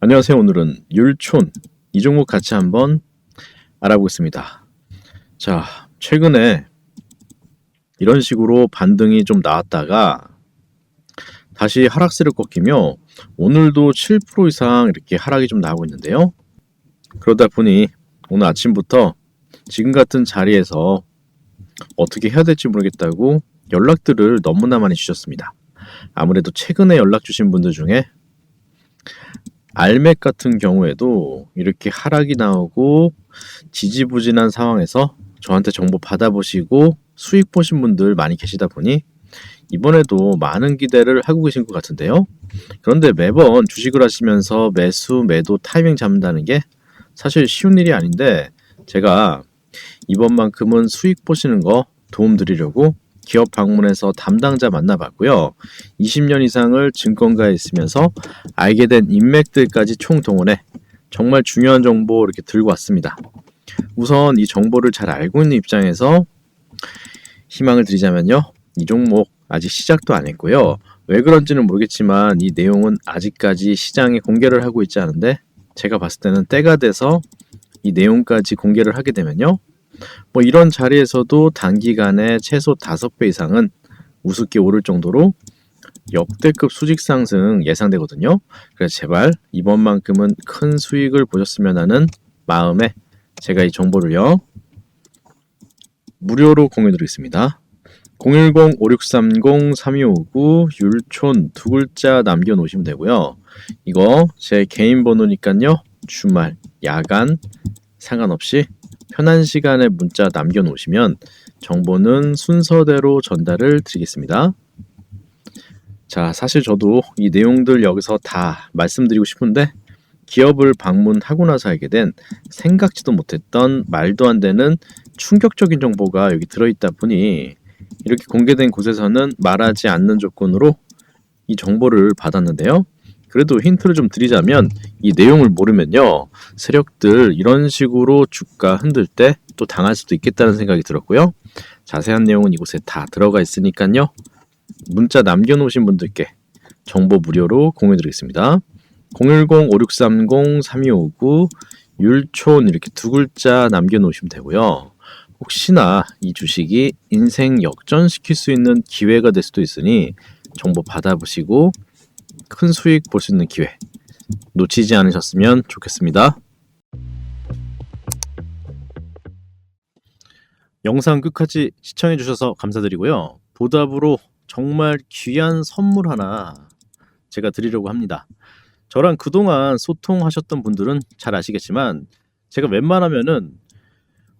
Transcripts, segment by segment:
안녕하세요. 오늘은 율촌 이 종목 같이 한번 알아보겠습니다. 자, 최근에 이런 식으로 반등이 좀 나왔다가 다시 하락세를 꺾이며 오늘도 7% 이상 이렇게 하락이 좀 나오고 있는데요. 그러다 보니 오늘 아침부터 지금 같은 자리에서 어떻게 해야 될지 모르겠다고 연락들을 너무나 많이 주셨습니다. 아무래도 최근에 연락 주신 분들 중에 알맥 같은 경우에도 이렇게 하락이 나오고 지지부진한 상황에서 저한테 정보 받아보시고 수익 보신 분들 많이 계시다 보니 이번에도 많은 기대를 하고 계신 것 같은데요. 그런데 매번 주식을 하시면서 매수, 매도 타이밍 잡는다는 게 사실 쉬운 일이 아닌데 제가 이번만큼은 수익 보시는 거 도움 드리려고 기업 방문해서 담당자 만나봤고요. 20년 이상을 증권가에 있으면서 알게 된 인맥들까지 총동원해 정말 중요한 정보 이렇게 들고 왔습니다. 우선 이 정보를 잘 알고 있는 입장에서 희망을 드리자면요. 이 종목 아직 시작도 안 했고요. 왜 그런지는 모르겠지만 이 내용은 아직까지 시장에 공개를 하고 있지 않은데 제가 봤을 때는 때가 돼서 이 내용까지 공개를 하게 되면요. 뭐 이런 자리에서도 단기간에 최소 5배 이상은 우습게 오를 정도로 역대급 수직 상승 예상되거든요. 그래서 제발 이번만큼은 큰 수익을 보셨으면 하는 마음에 제가 이 정보를요. 무료로 공유 드리겠습니다. 010-5630-3259 율촌 두 글자 남겨놓으시면 되고요. 이거 제 개인 번호니까요. 주말, 야간 상관없이 편한 시간에 문자 남겨놓으시면 정보는 순서대로 전달을 드리겠습니다. 자, 사실 저도 이 내용들 여기서 다 말씀드리고 싶은데 기업을 방문하고 나서 알게 된 생각지도 못했던 말도 안 되는 충격적인 정보가 여기 들어있다 보니 이렇게 공개된 곳에서는 말하지 않는 조건으로 이 정보를 받았는데요. 그래도 힌트를 좀 드리자면 이 내용을 모르면요 세력들 이런 식으로 주가 흔들 때 또 당할 수도 있겠다는 생각이 들었고요. 자세한 내용은 이곳에 다 들어가 있으니까요. 문자 남겨놓으신 분들께 정보 무료로 공유드리겠습니다. 010-5630-3259 율촌 이렇게 두 글자 남겨놓으시면 되고요. 혹시나 이 주식이 인생 역전시킬 수 있는 기회가 될 수도 있으니 정보 받아보시고 큰 수익 볼 수 있는 기회 놓치지 않으셨으면 좋겠습니다. 영상 끝까지 시청해 주셔서 감사드리고요. 보답으로 정말 귀한 선물 하나 제가 드리려고 합니다. 저랑 그동안 소통하셨던 분들은 잘 아시겠지만 제가 웬만하면은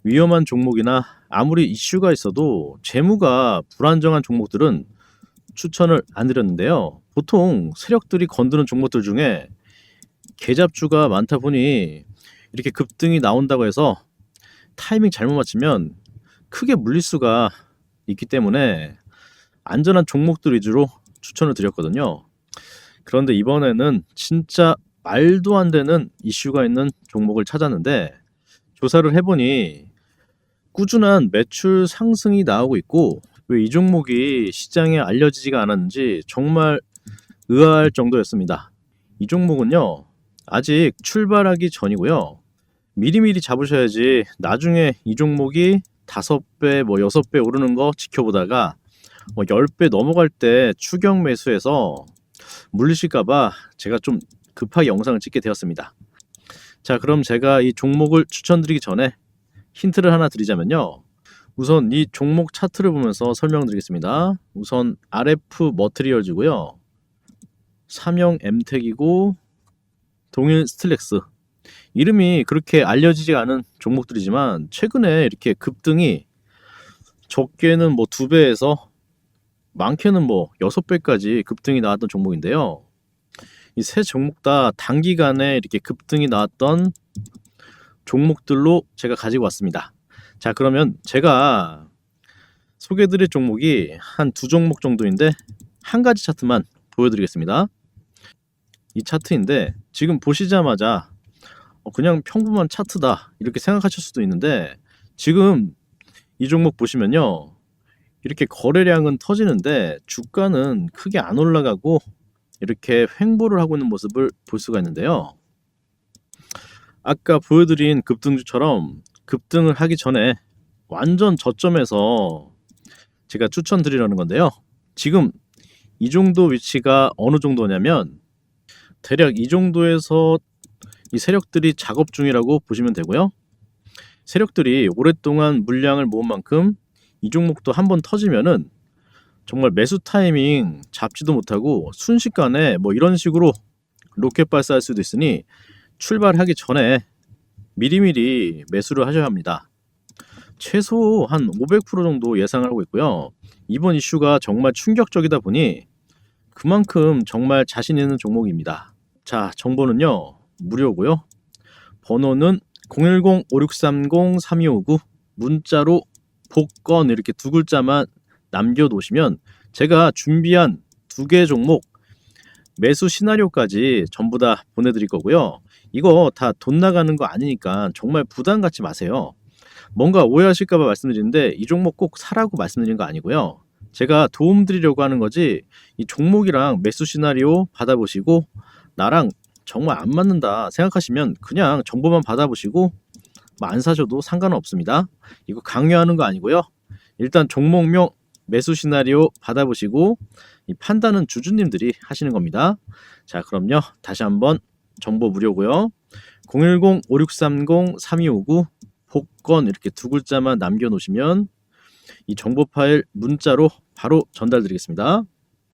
위험한 종목이나 아무리 이슈가 있어도 재무가 불안정한 종목들은 추천을 안 드렸는데요. 보통 세력들이 건드는 종목들 중에 계잡주가 많다 보니 이렇게 급등이 나온다고 해서 타이밍 잘못 맞추면 크게 물릴 수가 있기 때문에 안전한 종목들 위주로 추천을 드렸거든요. 그런데 이번에는 진짜 말도 안 되는 이슈가 있는 종목을 찾았는데 조사를 해보니 꾸준한 매출 상승이 나오고 있고 왜 이 종목이 시장에 알려지지가 않았는지 정말 의아할 정도였습니다. 이 종목은요, 아직 출발하기 전이고요. 미리미리 잡으셔야지 나중에 이 종목이 다섯 배, 뭐 여섯 배 오르는 거 지켜보다가 뭐 10배 넘어갈 때 추격 매수해서 물리실까봐 제가 좀 급하게 영상을 찍게 되었습니다. 자, 그럼 제가 이 종목을 추천드리기 전에 힌트를 하나 드리자면요. 우선 이 종목 차트를 보면서 설명드리겠습니다. 우선 RF 머트리얼즈고요. 삼형 엠텍이고 동일 스틸렉스 이름이 그렇게 알려지지 않은 종목들이지만 최근에 이렇게 급등이 적게는 뭐 두 배에서 많게는 뭐 여섯 배까지 급등이 나왔던 종목인데요. 이 세 종목 다 단기간에 이렇게 급등이 나왔던 종목들로 제가 가지고 왔습니다. 자, 그러면 제가 소개드릴 종목이 한 두 종목 정도인데 한 가지 차트만 보여드리겠습니다. 이 차트인데 지금 보시자마자 어, 그냥 평범한 차트다 이렇게 생각하실 수도 있는데 지금 이 종목 보시면요 이렇게 거래량은 터지는데 주가는 크게 안 올라가고 이렇게 횡보를 하고 있는 모습을 볼 수가 있는데요 아까 보여드린 급등주처럼 급등을 하기 전에 완전 저점에서 제가 추천드리려는 건데요. 지금 이 정도 위치가 어느 정도냐면 대략 이 정도에서 이 세력들이 작업 중이라고 보시면 되고요. 세력들이 오랫동안 물량을 모은 만큼 이 종목도 한 번 터지면은 정말 매수 타이밍 잡지도 못하고 순식간에 뭐 이런 식으로 로켓 발사할 수도 있으니 출발하기 전에 미리미리 매수를 하셔야 합니다. 최소 한 500% 정도 예상을 하고 있고요. 이번 이슈가 정말 충격적이다 보니 그만큼 정말 자신 있는 종목입니다. 자, 정보는요. 무료고요. 번호는 010-5630-3259 문자로 복권 이렇게 두 글자만 남겨 놓으시면 제가 준비한 두 개 종목 매수 시나리오까지 전부 다 보내드릴 거고요. 이거 다 돈 나가는 거 아니니까 정말 부담 갖지 마세요. 뭔가 오해하실까봐 말씀드리는데 이 종목 꼭 사라고 말씀드린 거 아니고요. 제가 도움 드리려고 하는 거지 이 종목이랑 매수 시나리오 받아보시고 나랑 정말 안 맞는다 생각하시면 그냥 정보만 받아보시고 뭐 안 사셔도 상관은 없습니다. 이거 강요하는 거 아니고요. 일단 종목명 매수 시나리오 받아보시고 이 판단은 주주님들이 하시는 겁니다. 자, 그럼요. 다시 한번 정보 무료고요. 010-5630-3259 복권 이렇게 두 글자만 남겨놓으시면 이 정보 파일 문자로 바로 전달드리겠습니다.